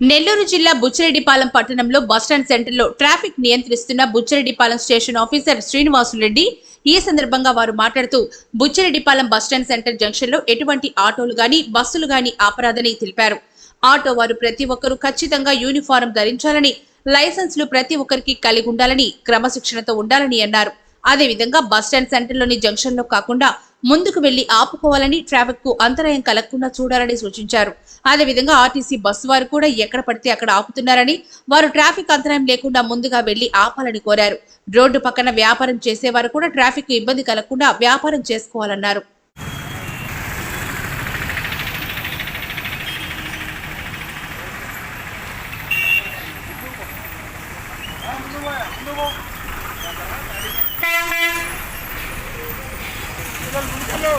నెల్లూరు జిల్లా బుచ్చిరెడ్డిపాలెం పట్టణంలో బస్టాండ్ సెంటర్లో ట్రాఫిక్ నియంత్రిస్తున్న బుచ్చిరెడ్డిపాలెం స్టేషన్ ఆఫీసర్ శ్రీనివాసులరెడ్డి ఈ సందర్భంగా వారు మాట్లాడుతూ బుచ్చిరెడ్డిపాలెం బస్టాండ్ సెంటర్ జంక్షన్లో ఎటువంటి ఆటోలు గాని బస్సులు గాని ఆపరాదని తెలిపారు. ఆటో వారు ప్రతి ఒక్కరూ ఖచ్చితంగా యూనిఫారం ధరించాలని లైసెన్సులు ప్రతి ఒక్కరికి కలిగి ఉండాలని క్రమశిక్షణతో ఉండాలని అన్నారు. అదేవిధంగా బస్టాండ్ సెంటర్లోని జంక్షన్లో కాకుండా ముందుకు వెళ్ళి ఆపుకోవాలని ట్రాఫిక్కు అంతరాయం కలగకుండా చూడాలని సూచించారు. అదేవిధంగా ఆర్టీసీ బస్సు వారు కూడా ఎక్కడ పడితే అక్కడ ఆపుతున్నారని వారు ట్రాఫిక్ అంతరాయం లేకుండా ముందుగా వెళ్ళి ఆపాలని కోరారు. రోడ్డు పక్కన వ్యాపారం చేసేవారు కూడా ట్రాఫిక్ ఇబ్బంది కలగకుండా వ్యాపారం చేసుకోవాలన్నారు. గుంటలు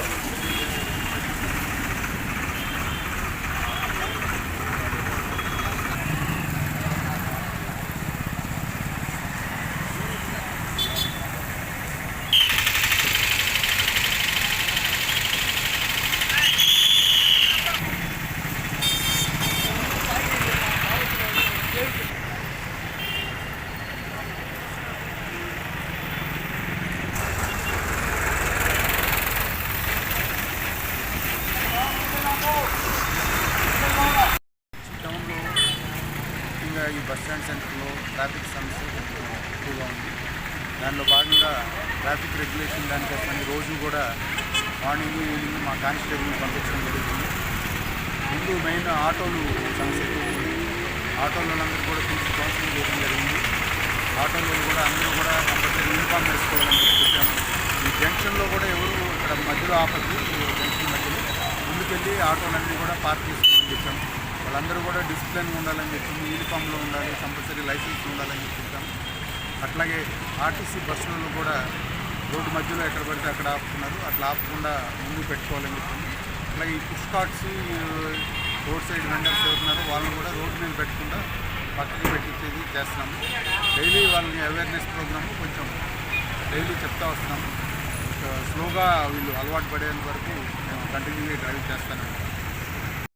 టౌన్లో ముఖ్యంగా ఈ బస్ స్టాండ్ సెంటర్లో ట్రాఫిక్ సమస్య ఎక్కువగా ఉంది. దానిలో భాగంగా ట్రాఫిక్ రెగ్యులేషన్ దానికోసం రోజు కూడా మార్నింగ్ ఈవినింగ్ మా కానిస్టేబుల్ని పంపించడం జరుగుతుంది. ముందు మెయిన్ ఆటోలు సమస్య ఎక్కువ ఆటోలందరూ కూడా కొంచెం కౌన్సిలింగ్ చేయడం జరిగింది. ఆటోలో కూడా అందరూ కూడా కంపల్సరీ యూనిఫామ్ వేసుకోవాలని చెప్పి చెప్పాము. ఈ జంక్షన్లో కూడా ఎవరు ఇక్కడ మధ్యలో ఆపద్దు. జంక్షన్ మధ్యలో ముందుకెళ్ళి ఆటోలన్నీ కూడా పార్క్ చేసుకోమని చెప్పాం వాళ్ళందరూ కూడా డిసిప్లిన్గా ఉండాలని చెప్పి యూనిఫామ్లో ఉండాలి కంపల్సరీ లైసెన్స్ ఉండాలని చెప్పాం అట్లాగే ఆర్టీసీ బస్సులను కూడా రోడ్డు మధ్యలో ఎక్కడ పడితే అక్కడ ఆపుతున్నారు. అట్లా ఆపకుండా ముందు పెట్టుకోవాలని చెప్పింది అట్లాగే ఈ push carts road side vendors ఎవరున్నారో వాళ్ళని కూడా రోడ్డు మీద పెట్టకుండా పక్కకి పెట్టించేది చేస్తున్నాము. డైలీ వాళ్ళని అవేర్నెస్ ప్రోగ్రాము కొంచెం డైలీ చెప్తా వస్తున్నాము. స్లోగా వీళ్ళు అలవాటు పడేంత వరకు మేము కంటిన్యూగా డ్రైవ్ చేస్తాను.